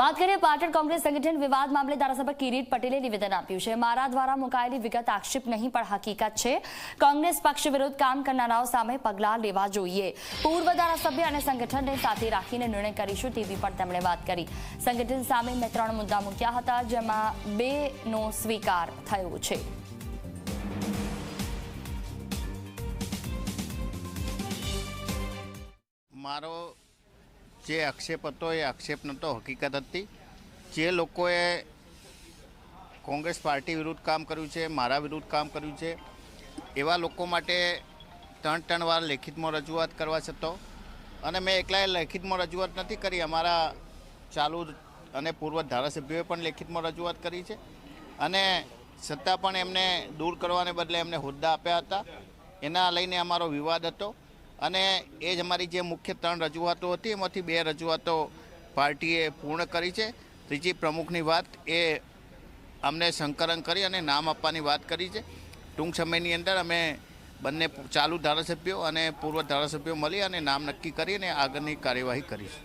વાત કરીએ પાટણ કોંગ્રેસ સંગઠન વિવાદ મામલે ધારાસભ્ય કિરીટ પટેલે નિવેદન આપ્યું છે. મારા દ્વારા મુકાયેલી વિગત આક્ષેપ નહીં, પણ હકીકત છે. કોંગ્રેસ પક્ષ વિરુદ્ધ કામ કરનારાઓ સામે પગલાં લેવા જોઈએ. પૂર્વ ધારાસભ્ય અને સંગઠનને સાથે રાખીને નિર્ણય કરીશું તેવી પણ તેમણે વાત કરી. સંગઠન સામે મેં ત્રણ મુદ્દા મૂક્યા હતા, જેમાં બેનો સ્વીકાર થયો છે. મારો જે આક્ષેપ હતો એ આક્ષેપ નહોતો, હકીકત હતી. જે લોકોએ કોંગ્રેસ પાર્ટી વિરુદ્ધ કામ કર્યું છે, મારા વિરુદ્ધ કામ કર્યું છે, એવા લોકો માટે ત્રણ ત્રણ વાર લેખિતમાં રજૂઆત કરવા છતો અને મેં એકલાએ લેખિતમાં રજૂઆત નથી કરી, અમારા ચાલુ અને પૂર્વ ધારાસભ્યોએ પણ લેખિતમાં રજૂઆત કરી છે. અને છતાં પણ એમને દૂર કરવાને બદલે એમને હોદ્દા આપ્યા હતા. એના લઈને અમારો વિવાદ હતો. અને એ જ અમારી જે મુખ્ય ત્રણ રજૂઆતો હતી, એમાંથી બે રજૂઆતો પાર્ટીએ પૂર્ણ કરી છે. ત્રીજી પ્રમુખની વાત એ અમને સંકલન કરી અને નામ આપવાની વાત કરી છે. ટૂંક સમયની અંદર અમે બંને ચાલુ ધારાસભ્યો અને પૂર્વ ધારાસભ્યો મળી અને નામ નક્કી કરી અને આગળની કાર્યવાહી કરીશું.